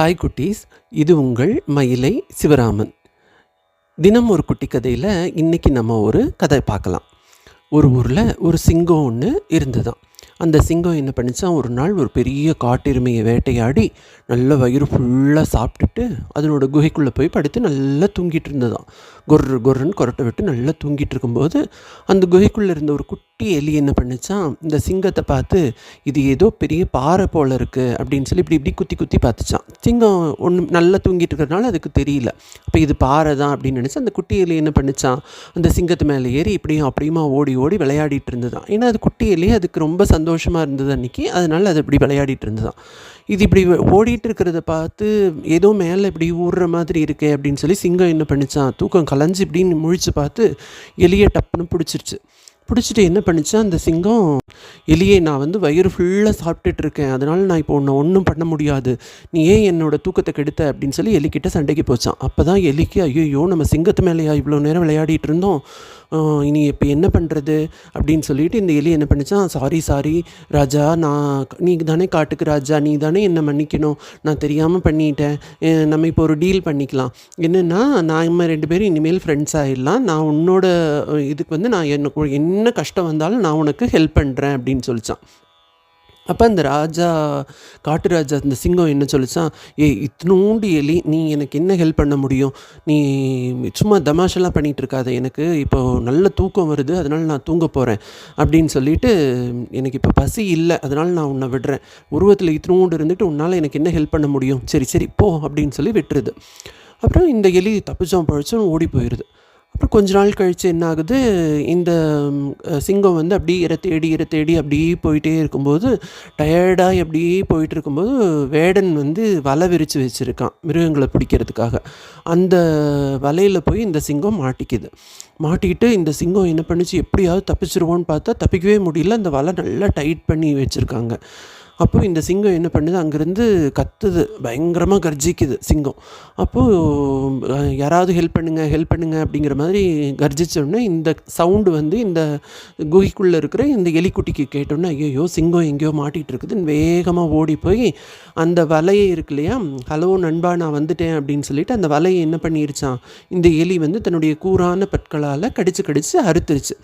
Hi குட்டீஸ் இது உங்கள் மயிலை சிவராமன். தினம் ஒரு குட்டி கதையில் இன்றைக்கி நம்ம ஒரு கதை பார்க்கலாம். ஒரு ஊரில் ஒரு சிங்கம் ஒன்று இருந்ததான் அந்த சிங்கம் என்ன பண்ணிச்சா ஒரு நாள் ஒரு பெரிய காட்டெருமையை வேட்டையாடி நல்ல வயிறு ஃபுல்லாக சாப்பிட்டுட்டு அதனோட குகைக்குள்ளே போய் படுத்து நல்லா தூங்கிட்டு இருந்ததாம். கொர்ரு கொர்ருன்னு கொரட்டை விட்டு நல்லா தூங்கிட்டு இருக்கும்போது அந்த குகைக்குள்ளே இருந்த ஒரு குட்டி குட்டி எலி என்ன பண்ணிச்சான் இந்த சிங்கத்தை பார்த்து இது ஏதோ பெரிய பாறை போல் இருக்குது அப்படின்னு சொல்லி இப்படி இப்படி குத்தி குத்தி பார்த்துச்சான் சிங்கம் ஒன்று நல்லா தூங்கிட்டு இருக்கிறதுனால அதுக்கு தெரியல. அப்போ இது பாறை தான் அப்படின்னு நினச்சி அந்த குட்டி எலி என்ன பண்ணிச்சான் அந்த சிங்கத்து மேலே ஏறி இப்படியும் அப்படியுமா ஓடி ஓடி விளையாடிட்டு இருந்ததான் ஏன்னா அது குட்டி எலி அதுக்கு ரொம்ப சந்தோஷமாக இருந்தது அன்றைக்கி அதனால் அது இப்படி விளையாடிட்டு இருந்ததான் இது இப்படி ஓடிட்டு இருக்கிறத பார்த்து ஏதோ மேலே இப்படி ஊடுற மாதிரி இருக்கே அப்படின்னு சொல்லி சிங்கம் என்ன பண்ணிச்சான் தூக்கம் கலைஞ்சு இப்படின்னு முழிச்சு பார்த்து எலியை டப்புன்னு பிடிச்சிருச்சு. பிடிச்சிட்டு என்ன பண்ணிச்சான் அந்த சிங்கம் எலியே நான் வந்து வயிறு ஃபுல்லாக சாப்பிட்டுட்டு இருக்கேன் அதனால் நான் இப்போ உன்னை ஒன்றும் பண்ண முடியாது. நீ ஏன் என்னோடய தூக்கத்தை கெடுத்த? அப்படின்னு சொல்லி எலிக்கிட்ட சண்டைக்கு போச்சான் அப்போ தான் எலிக்கு ஐயோ நம்ம சிங்கத்து மேலேயா இவ்வளோ நேரம் விளையாடிட்டு இருந்தோம்? இனி இப்போ என்ன பண்ணுறது அப்படின்னு சொல்லிட்டு இந்த எலி என்ன பண்ணிச்சான் சாரி சாரி ராஜா நான் நீ தானே காட்டுக்கு ராஜா நீ தானே என்னை மன்னிக்கணும்? நான் தெரியாமல் பண்ணிட்டேன். நம்ம இப்போ ஒரு டீல் பண்ணிக்கலாம். என்னென்னா நான் நம்ம ரெண்டு பேரும் இனிமேல் ஃப்ரெண்ட்ஸ் ஆகிடலாம் நான் உன்னோட இதுக்கு வந்து நான் என்ன என்ன கஷ்டம் வந்தாலும் நான் உனக்கு ஹெல்ப் பண்ணுறேன் அப்படின்னு சொல்லிச்சான். அப்போ அந்த ராஜா காட்டு ராஜா அந்த சிங்கம் என்ன சொல்லிச்சான் ஏய் இத்தினூண்டு எலி நீ எனக்கு என்ன ஹெல்ப் பண்ண முடியும்? நீ சும்மா தமாஷெல்லாம் பண்ணிகிட்டு இருக்காத. எனக்கு இப்போ நல்ல தூக்கம் வருது அதனால் நான் தூங்க போகிறேன் அப்படின்னு சொல்லிட்டு எனக்கு இப்போ பசி இல்லை அதனால் நான் உன்னை விடுறேன். உருவத்தில் இத்தினூண்டு இருந்துட்டு உன்னால் எனக்கு என்ன ஹெல்ப் பண்ண முடியும்? சரி சரி போ. அப்படின்னு சொல்லி விட்டுருது. அப்புறம் இந்த எலி தப்பிச்சோம் பழிச்சோம் ஓடி போயிடுது அப்புறம் கொஞ்ச நாள் கழித்து என்ன ஆகுது? இந்த சிங்கம் வந்து அப்படியே இரை தேடி இரை தேடி அப்படியே போயிட்டே இருக்கும்போது டயர்டாக அப்படியே போயிட்டு இருக்கும்போது வேடன் வந்து வலை விரித்து வச்சுருக்கான் மிருகங்களை பிடிக்கிறதுக்காக. அந்த வலையில் போய் இந்த சிங்கம் மாட்டிக்குது. மாட்டிக்கிட்டு இந்த சிங்கம் என்ன பண்ணுச்சு? எப்படியாவது தப்பிச்சிருவோன்னு பார்த்தா தப்பிக்கவே முடியல. அந்த வலை நல்லா டைட் பண்ணி வச்சுருக்காங்க. அப்போ இந்த சிங்கம் என்ன பண்ணுது? அங்கேருந்து கத்துது. பயங்கரமாக கர்ஜிக்குது சிங்கம். அப்போது யாராவது ஹெல்ப் பண்ணுங்க ஹெல்ப் பண்ணுங்க அப்படிங்கிற மாதிரி கர்ஜிச்ச உடனே இந்த சவுண்டு வந்து இந்த குகைக்குள்ளே இருக்கிற இந்த எலிக்குட்டிக்கு கேட்டோன்னே ஐயோ சிங்கம் எங்கேயோ மாட்டிகிட்டு இருக்குதுன்னு வேகமாக ஓடி போய் அந்த வலையை இருக்கு இல்லையா? ஹலோ நண்பா நான் வந்துட்டேன் அப்படின்னு சொல்லிட்டு அந்த வலையை என்ன பண்ணிருச்சான்? இந்த எலி வந்து தன்னுடைய கூரான பற்களால் கடிச்சு கடித்து அறுத்துருச்சு.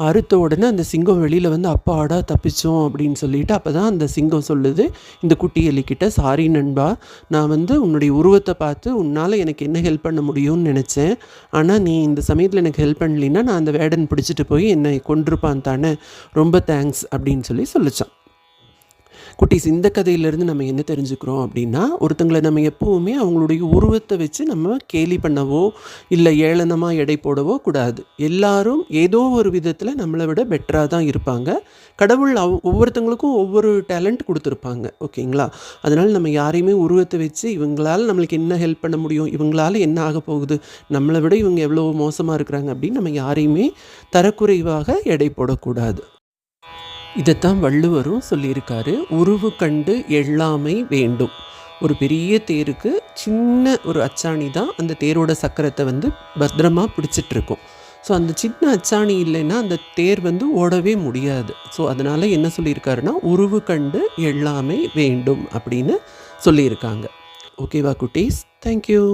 அறுத்த உடனே அந்த சிங்கம் வெளியில் வந்து அப்பாடா தப்பிச்சோம் அப்படின்னு சொல்லிட்டு அப்போ தான் அந்த சிங்கம் சொல்லுது இந்த குட்டி எலிக்கிட்ட சாரி நண்பா நான் வந்து உன்னுடைய உருவத்தை பார்த்து உன்னால் எனக்கு என்ன ஹெல்ப் பண்ண முடியும்னு நினச்சேன். ஆனால் நீ இந்த சமயத்தில் எனக்கு ஹெல்ப் பண்ணலின்னா நான் அந்த வேடன் பிடிச்சிட்டு போய் என்னை கொண்டிருப்பான் தானே. ரொம்ப தேங்க்ஸ் அப்படின்னு சொல்லி சொல்லிச்சான். குட்டீஸ் இந்த கதையிலேருந்து நம்ம என்ன தெரிஞ்சுக்கிறோம் அப்படின்னா ஒருத்தங்களை நம்ம எப்போவுமே அவங்களுடைய உருவத்தை வச்சு நம்ம கேலி பண்ணவோ இல்லை ஏளனமாக எடை போடவோ கூடாது. எல்லாரும் ஏதோ ஒரு விதத்தில் நம்மளை விட பெட்டராக தான் இருப்பாங்க. கடவுள் அவ் ஒவ்வொருத்தங்களுக்கும் ஒவ்வொரு டேலண்ட் கொடுத்துருப்பாங்க. ஓகேங்களா? அதனால் நம்ம யாரையுமே உருவத்தை வச்சு இவங்களால் நம்மளுக்கு என்ன ஹெல்ப் பண்ண முடியும் இவங்களால என்ன ஆக போகுது நம்மளை விட இவங்க எவ்வளோ மோசமாக இருக்கிறாங்க அப்படின்னு நம்ம யாரையுமே தரக்குறைவாக எடை போடக்கூடாது. இதைத்தான் வள்ளுவரும் சொல்லியிருக்காரு உருவு கண்டு எல்லாமே வேண்டும். ஒரு பெரிய தேருக்கு சின்ன ஒரு அச்சாணி தான் அந்த தேரோட சக்கரத்தை வந்து பத்திரமா பிடிச்சிட்டுருக்கும் ஸோ அந்த சின்ன அச்சாணி இல்லைன்னா அந்த தேர் வந்து ஓடவே முடியாது. ஸோ அதனால் என்ன சொல்லியிருக்காருன்னா உருவு கண்டு எல்லாமே வேண்டும் அப்படின்னு சொல்லியிருக்காங்க. ஓகேவா குட்டீஸ்? தேங்க்யூ